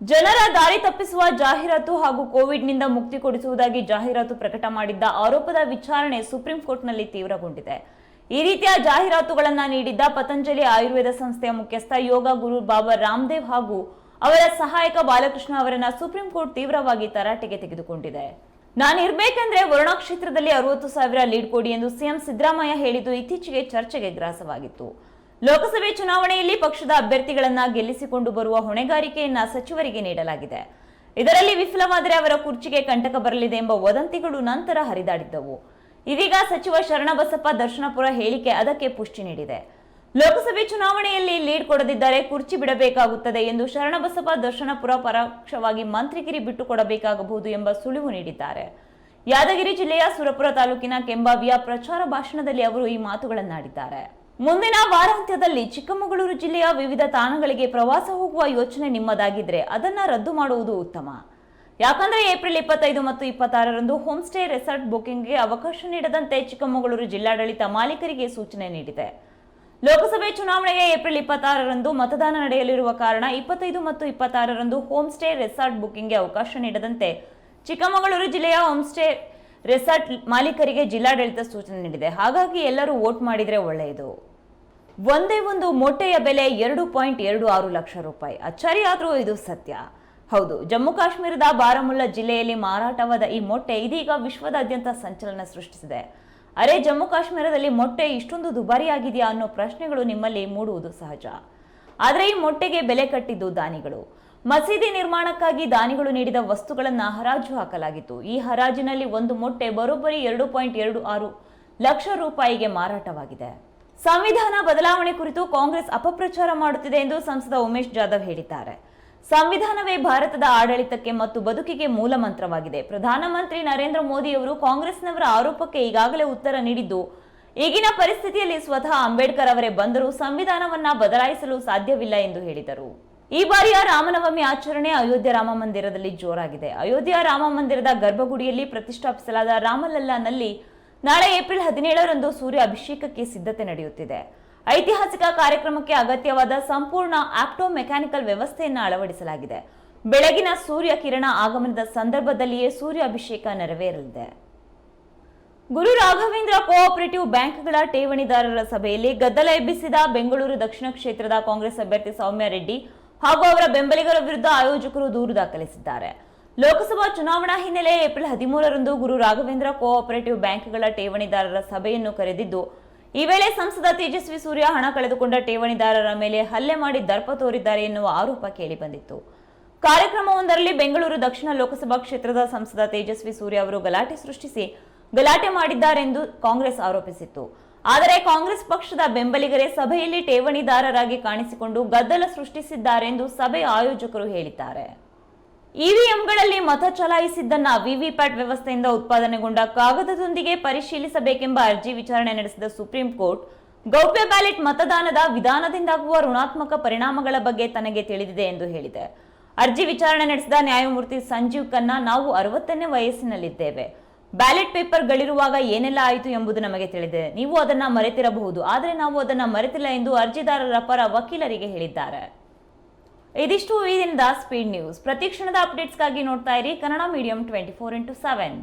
ಜನರ ದಾರಿ ತಪ್ಪಿಸುವ ಜಾಹೀರಾತು ಹಾಗೂ ಕೋವಿಡ್ನಿಂದ ಮುಕ್ತಿ ಕೊಡಿಸುವುದಾಗಿ ಜಾಹೀರಾತು ಪ್ರಕಟ ಮಾಡಿದ್ದ ಆರೋಪದ ವಿಚಾರಣೆ ಸುಪ್ರೀಂ ಕೋರ್ಟ್ನಲ್ಲಿ ತೀವ್ರಗೊಂಡಿದೆ. ಈ ರೀತಿಯ ಜಾಹೀರಾತುಗಳನ್ನು ನೀಡಿದ್ದ ಪತಂಜಲಿ ಆಯುರ್ವೇದ ಸಂಸ್ಥೆಯ ಮುಖ್ಯಸ್ಥ ಯೋಗ ಗುರು ಬಾಬಾ ರಾಮದೇವ್ ಹಾಗೂ ಅವರ ಸಹಾಯಕ ಬಾಲಕೃಷ್ಣ ಅವರನ್ನು ಸುಪ್ರೀಂ ಕೋರ್ಟ್ ತೀವ್ರವಾಗಿ ತರಾಟೆಗೆ ತೆಗೆದುಕೊಂಡಿದೆ. ನಾನು ಇರ್ಬೇಕಂದ್ರೆ ವರುಣಾ ಕ್ಷೇತ್ರದಲ್ಲಿ ಅರವತ್ತು ಸಾವಿರ ಲೀಡ್ ಕೊಡಿ ಎಂದು ಸಿಎಂ ಸಿದ್ದರಾಮಯ್ಯ ಹೇಳಿದ್ದು ಇತ್ತೀಚೆಗೆ ಚರ್ಚೆಗೆ ಗ್ರಾಸವಾಗಿತ್ತು. ಲೋಕಸಭೆ ಚುನಾವಣೆಯಲ್ಲಿ ಪಕ್ಷದ ಅಭ್ಯರ್ಥಿಗಳನ್ನ ಗೆಲ್ಲಿಸಿಕೊಂಡು ಬರುವ ಹೊಣೆಗಾರಿಕೆಯನ್ನ ಸಚಿವರಿಗೆ ನೀಡಲಾಗಿದೆ. ಇದರಲ್ಲಿ ವಿಫಲವಾದರೆ ಅವರ ಕುರ್ಚಿಗೆ ಕಂಟಕ ಬರಲಿದೆ ಎಂಬ ವದಂತಿಗಳು ನಂತರ ಹರಿದಾಡಿದ್ದವು. ಇದೀಗ ಸಚಿವ ಶರಣಬಸಪ್ಪ ದರ್ಶನಪುರ ಹೇಳಿಕೆ ಅದಕ್ಕೆ ಪುಷ್ಟಿ ನೀಡಿದೆ. ಲೋಕಸಭೆ ಚುನಾವಣೆಯಲ್ಲಿ ಲೀಡ್ ಕೊಡದಿದ್ದರೆ ಕುರ್ಚಿ ಬಿಡಬೇಕಾಗುತ್ತದೆ ಎಂದು ಶರಣಬಸಪ್ಪ ದರ್ಶನಪುರ ಪರೋಕ್ಷವಾಗಿ ಮಂತ್ರಿಗಿರಿ ಬಿಟ್ಟು ಕೊಡಬೇಕಾಗಬಹುದು ಎಂಬ ಸುಳಿವು ನೀಡಿದ್ದಾರೆ. ಯಾದಗಿರಿ ಜಿಲ್ಲೆಯ ಸುರಪುರ ತಾಲೂಕಿನ ಕೆಂಬಾವಿಯ ಪ್ರಚಾರ ಭಾಷಣದಲ್ಲಿ ಅವರು ಈ ಮಾತುಗಳನ್ನಾಡಿದ್ದಾರೆ. ಮುಂದಿನ ವಾರಾಂತ್ಯದಲ್ಲಿ ಚಿಕ್ಕಮಗಳೂರು ಜಿಲ್ಲೆಯ ವಿವಿಧ ತಾಣಗಳಿಗೆ ಪ್ರವಾಸ ಹೋಗುವ ಯೋಚನೆ ನಿಮ್ಮದಾಗಿದ್ರೆ ಅದನ್ನ ರದ್ದು ಮಾಡುವುದು ಉತ್ತಮ. ಯಾಕಂದ್ರೆ ಏಪ್ರಿಲ್ ಇಪ್ಪತ್ತೈದು ಮತ್ತು ಇಪ್ಪತ್ತಾರರಂದು ಹೋಮ್ ಸ್ಟೇ ರೆಸಾರ್ಟ್ ಬುಕಿಂಗ್ಗೆ ಅವಕಾಶ ನೀಡದಂತೆ ಚಿಕ್ಕಮಗಳೂರು ಜಿಲ್ಲಾಡಳಿತ ಮಾಲೀಕರಿಗೆ ಸೂಚನೆ ನೀಡಿದೆ. ಲೋಕಸಭೆ ಚುನಾವಣೆಗೆ ಏಪ್ರಿಲ್ ಇಪ್ಪತ್ತಾರರಂದು ಮತದಾನ ನಡೆಯಲಿರುವ ಕಾರಣ ಇಪ್ಪತ್ತೈದು ಮತ್ತು ಇಪ್ಪತ್ತಾರರಂದು ಹೋಮ್ ಸ್ಟೇ ರೆಸಾರ್ಟ್ ಬುಕಿಂಗ್ಗೆ ಅವಕಾಶ ನೀಡದಂತೆ ಚಿಕ್ಕಮಗಳೂರು ಜಿಲ್ಲೆಯ ಹೋಮ್ ಸ್ಟೇ ರೆಸಾರ್ಟ್ ಮಾಲೀಕರಿಗೆ ಜಿಲ್ಲಾಡಳಿತ ಸೂಚನೆ ನೀಡಿದೆ. ಹಾಗಾಗಿ ಎಲ್ಲರೂ ವೋಟ್ ಮಾಡಿದರೆ ಒಳ್ಳೆಯದು. ಒಂದೇ ಒಂದು ಮೊಟ್ಟೆಯ ಬೆಲೆ ಎರಡು ಪಾಯಿಂಟ್ ಎರಡು ಆರು ಲಕ್ಷ ರೂಪಾಯಿ. ಅಚ್ಚರಿಯಾದರೂ ಇದು ಸತ್ಯ. ಹೌದು, ಜಮ್ಮು ಕಾಶ್ಮೀರದ ಬಾರಾಮುಲ್ಲಾ ಜಿಲ್ಲೆಯಲ್ಲಿ ಮಾರಾಟವಾದ ಈ ಮೊಟ್ಟೆ ಇದೀಗ ವಿಶ್ವದಾದ್ಯಂತ ಸಂಚಲನ ಸೃಷ್ಟಿಸಿದೆ. ಅರೆ, ಜಮ್ಮು ಕಾಶ್ಮೀರದಲ್ಲಿ ಮೊಟ್ಟೆ ಇಷ್ಟೊಂದು ದುಬಾರಿಯಾಗಿದೆಯಾ ಅನ್ನೋ ಪ್ರಶ್ನೆಗಳು ನಿಮ್ಮಲ್ಲಿ ಮೂಡುವುದು ಸಹಜ. ಆದರೆ ಈ ಮೊಟ್ಟೆಗೆ ಬೆಲೆ ಕಟ್ಟಿದ್ದು ದಾನಿಗಳು. ಮಸೀದಿ ನಿರ್ಮಾಣಕ್ಕಾಗಿ ದಾನಿಗಳು ನೀಡಿದ ವಸ್ತುಗಳನ್ನು ಹರಾಜು ಹಾಕಲಾಗಿತ್ತು. ಈ ಹರಾಜಿನಲ್ಲಿ ಒಂದು ಮೊಟ್ಟೆ ಬರೋಬ್ಬರಿ ಎರಡು ಪಾಯಿಂಟ್ ಎರಡು ಆರು ಲಕ್ಷ ರೂಪಾಯಿಗೆ ಮಾರಾಟವಾಗಿದೆ. ಸಂವಿಧಾನ ಬದಲಾವಣೆ ಕುರಿತು ಕಾಂಗ್ರೆಸ್ ಅಪಪ್ರಚಾರ ಮಾಡುತ್ತಿದೆ ಎಂದು ಸಂಸದ ಉಮೇಶ್ ಜಾಧವ್ ಹೇಳಿದ್ದಾರೆ. ಸಂವಿಧಾನವೇ ಭಾರತದ ಆಡಳಿತಕ್ಕೆ ಮತ್ತು ಬದುಕಿಗೆ ಮೂಲ ಮಂತ್ರವಾಗಿದೆ. ಪ್ರಧಾನಮಂತ್ರಿ ನರೇಂದ್ರ ಮೋದಿ ಅವರು ಕಾಂಗ್ರೆಸ್ನವರ ಆರೋಪಕ್ಕೆ ಈಗಾಗಲೇ ಉತ್ತರ ನೀಡಿದ್ದು, ಈಗಿನ ಪರಿಸ್ಥಿತಿಯಲ್ಲಿ ಸ್ವತಃ ಅಂಬೇಡ್ಕರ್ ಅವರೇ ಬಂದರೂ ಸಂವಿಧಾನವನ್ನ ಬದಲಾಯಿಸಲು ಸಾಧ್ಯವಿಲ್ಲ ಎಂದು ಹೇಳಿದರು. ಈ ಬಾರಿಯ ರಾಮನವಮಿ ಆಚರಣೆ ಅಯೋಧ್ಯೆ ರಾಮ ಮಂದಿರದಲ್ಲಿ ಜೋರಾಗಿದೆ. ಅಯೋಧ್ಯೆ ರಾಮ ಮಂದಿರದ ಗರ್ಭಗುಡಿಯಲ್ಲಿ ಪ್ರತಿಷ್ಠಾಪಿಸಲಾದ ರಾಮಲಲ್ಲಾನಲ್ಲಿ ನಾಳೆ ಏಪ್ರಿಲ್ ಹದಿನೇಳರಂದು ಸೂರ್ಯ ಅಭಿಷೇಕಕ್ಕೆ ಸಿದ್ಧತೆ ನಡೆಯುತ್ತಿದೆ. ಐತಿಹಾಸಿಕ ಕಾರ್ಯಕ್ರಮಕ್ಕೆ ಅಗತ್ಯವಾದ ಸಂಪೂರ್ಣ ಆಕ್ಟೋ ಮೆಕ್ಯಾನಿಕಲ್ ವ್ಯವಸ್ಥೆಯನ್ನು ಅಳವಡಿಸಲಾಗಿದೆ. ಬೆಳಗಿನ ಸೂರ್ಯ ಕಿರಣ ಆಗಮನದ ಸಂದರ್ಭದಲ್ಲಿಯೇ ಸೂರ್ಯ ಅಭಿಷೇಕ ನೆರವೇರಲಿದೆ. ಗುರು ರಾಘವೇಂದ್ರ ಕೋಆಪರೇಟಿವ್ ಬ್ಯಾಂಕ್ಗಳ ಠೇವಣಿದಾರರ ಸಭೆಯಲ್ಲಿ ಗದ್ದಲ ಎಬ್ಬಿಸಿದ ಬೆಂಗಳೂರು ದಕ್ಷಿಣ ಕ್ಷೇತ್ರದ ಕಾಂಗ್ರೆಸ್ ಅಭ್ಯರ್ಥಿ ಸೌಮ್ಯ ರೆಡ್ಡಿ ಹಾಗೂ ಅವರ ಬೆಂಬಲಿಗರ ವಿರುದ್ಧ ಆಯೋಜಕರು ದೂರು ದಾಖಲಿಸಿದ್ದಾರೆ. ಲೋಕಸಭಾ ಚುನಾವಣಾ ಹಿನ್ನೆಲೆ ಏಪ್ರಿಲ್ ಹದಿಮೂರರಂದು ಗುರು ರಾಘವೇಂದ್ರ ಕೋಆಪರೇಟಿವ್ ಬ್ಯಾಂಕ್ಗಳ ಠೇವಣಿದಾರರ ಸಭೆಯನ್ನು ಕರೆದಿದ್ದು, ಈ ವೇಳೆ ಸಂಸದ ತೇಜಸ್ವಿ ಸೂರ್ಯ ಹಣ ಕಳೆದುಕೊಂಡ ಠೇವಣಿದಾರರ ಮೇಲೆ ಹಲ್ಲೆ ಮಾಡಿ ದರ್ಪ ತೋರಿದ್ದಾರೆ ಎನ್ನುವ ಆರೋಪ ಕೇಳಿಬಂದಿತ್ತು. ಕಾರ್ಯಕ್ರಮವೊಂದರಲ್ಲಿ ಬೆಂಗಳೂರು ದಕ್ಷಿಣ ಲೋಕಸಭಾ ಕ್ಷೇತ್ರದ ಸಂಸದ ತೇಜಸ್ವಿ ಸೂರ್ಯ ಅವರು ಗಲಾಟೆ ಸೃಷ್ಟಿಸಿ ಗಲಾಟೆ ಮಾಡಿದ್ದಾರೆಂದು ಕಾಂಗ್ರೆಸ್ ಆರೋಪಿಸಿತ್ತು. ಆದರೆ ಕಾಂಗ್ರೆಸ್ ಪಕ್ಷದ ಬೆಂಬಲಿಗರೇ ಸಭೆಯಲ್ಲಿ ಠೇವಣಿದಾರರಾಗಿ ಕಾಣಿಸಿಕೊಂಡು ಗದ್ದಲ ಸೃಷ್ಟಿಸಿದ್ದಾರೆಂದು ಸಭೆ ಆಯೋಜಕರು ಹೇಳಿದ್ದಾರೆ. ಇವಿಎಂಗಳಲ್ಲಿ ಮತ ಚಲಾಯಿಸಿದ್ದನ್ನ ವಿವಿಪ್ಯಾಟ್ ವ್ಯವಸ್ಥೆಯಿಂದ ಉತ್ಪಾದನೆಗೊಂಡ ಕಾಗದದೊಂದಿಗೆ ಪರಿಶೀಲಿಸಬೇಕೆಂಬ ಅರ್ಜಿ ವಿಚಾರಣೆ ನಡೆಸಿದ ಸುಪ್ರೀಂ ಕೋರ್ಟ್, ಗೌಪ್ಯ ಬ್ಯಾಲೆಟ್ ಮತದಾನದ ವಿಧಾನದಿಂದಾಗುವ ಋಣಾತ್ಮಕ ಪರಿಣಾಮಗಳ ಬಗ್ಗೆ ತನಗೆ ತಿಳಿದಿದೆ ಎಂದು ಹೇಳಿದೆ. ಅರ್ಜಿ ವಿಚಾರಣೆ ನಡೆಸಿದ ನ್ಯಾಯಮೂರ್ತಿ ಸಂಜೀವ್ ಖನ್ನಾ, ನಾವು ಅರವತ್ತನೇ ವಯಸ್ಸಿನಲ್ಲಿದ್ದೇವೆ. ಬ್ಯಾಲೆಟ್ ಪೇಪರ್ಗಳಿರುವಾಗ ಏನೆಲ್ಲ ಆಯಿತು ಎಂಬುದು ನಮಗೆ ತಿಳಿದಿದೆ. ನೀವು ಅದನ್ನ ಮರೆತಿರಬಹುದು. ಆದರೆ ನಾವು ಅದನ್ನ ಮರೆತಿಲ್ಲ ಎಂದು ಅರ್ಜಿದಾರರ ಪರ ವಕೀಲರಿಗೆ ಹೇಳಿದ್ದಾರೆ. ಇದಿಷ್ಟು ಈ ದಿನದ ಸ್ಪೀಡ್ ನ್ಯೂಸ್ ಪ್ರತಿ ಕ್ಷಣದ ಅಪ್ಡೇಟ್ಸ್ಗಾಗಿ ನೋಡ್ತಾ ಇರಿ Kannada medium twenty four into seven